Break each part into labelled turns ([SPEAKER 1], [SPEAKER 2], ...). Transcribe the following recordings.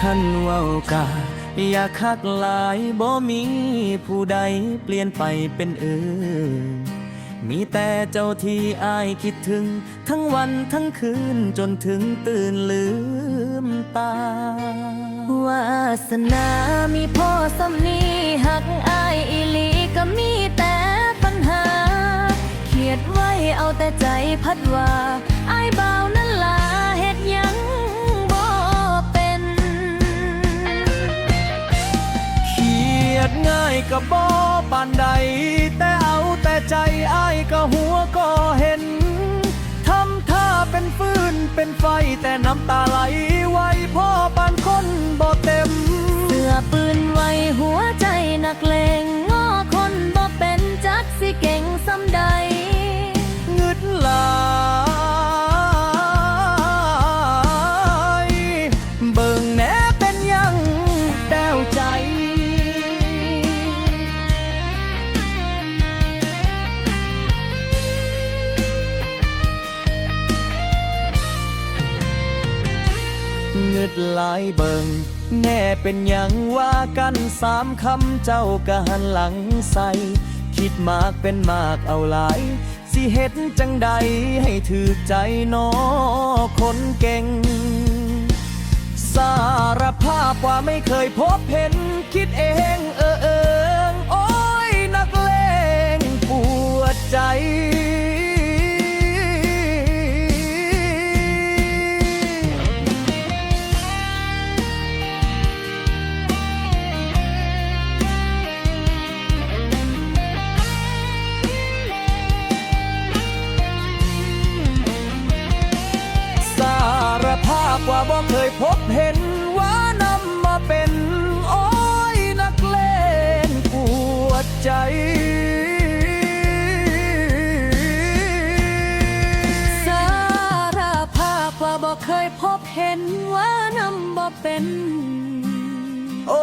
[SPEAKER 1] ขั้นว่าอย่าคักหลายบ่มีผู้ใดเปลี่ยนไปเป็นอื่น มีแต่เจ้าที่อายคิดถึง ทั้งวันทั้งคืนจนถึงตื่นลืมตา
[SPEAKER 2] วาสนามีพ่อสำนีหักอายอีลีก็มีแต่ปัญหา เขียดไว้เอาแต่ใจพัดว่าอายบ่าว
[SPEAKER 1] ก็บ่ปานใด แต่เอาแต่ใจอ้ายก็หัวก็เห็น ทำท่าเป็นฟืนเป็นไฟแต่น้ำตาไหล
[SPEAKER 2] งึด
[SPEAKER 1] หลายเบิงแน่เป็นอยังว่ากันสามคำเจ้ากะหันหลังใส่ คิดมากเป็นมากเอาหลาย สิเฮ็ดจังใดให้ถือใจน้อคนเก่ง สารภาพว่าไม่เคยพบเห็น คิดเองเออเออ ว่าบ่เคยพบเห็นว่านำมาเป็นอ้อยนักเลงปวดใจ
[SPEAKER 2] สารภาพว่าบ่เคยพบเห็นว่านำบ่เป็น
[SPEAKER 1] โอ้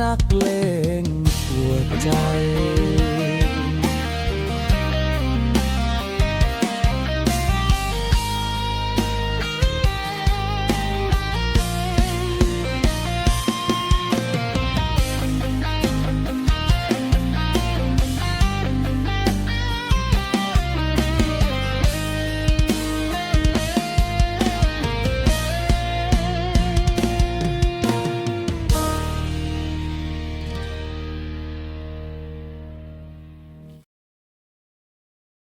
[SPEAKER 1] นักเลงปวดใจ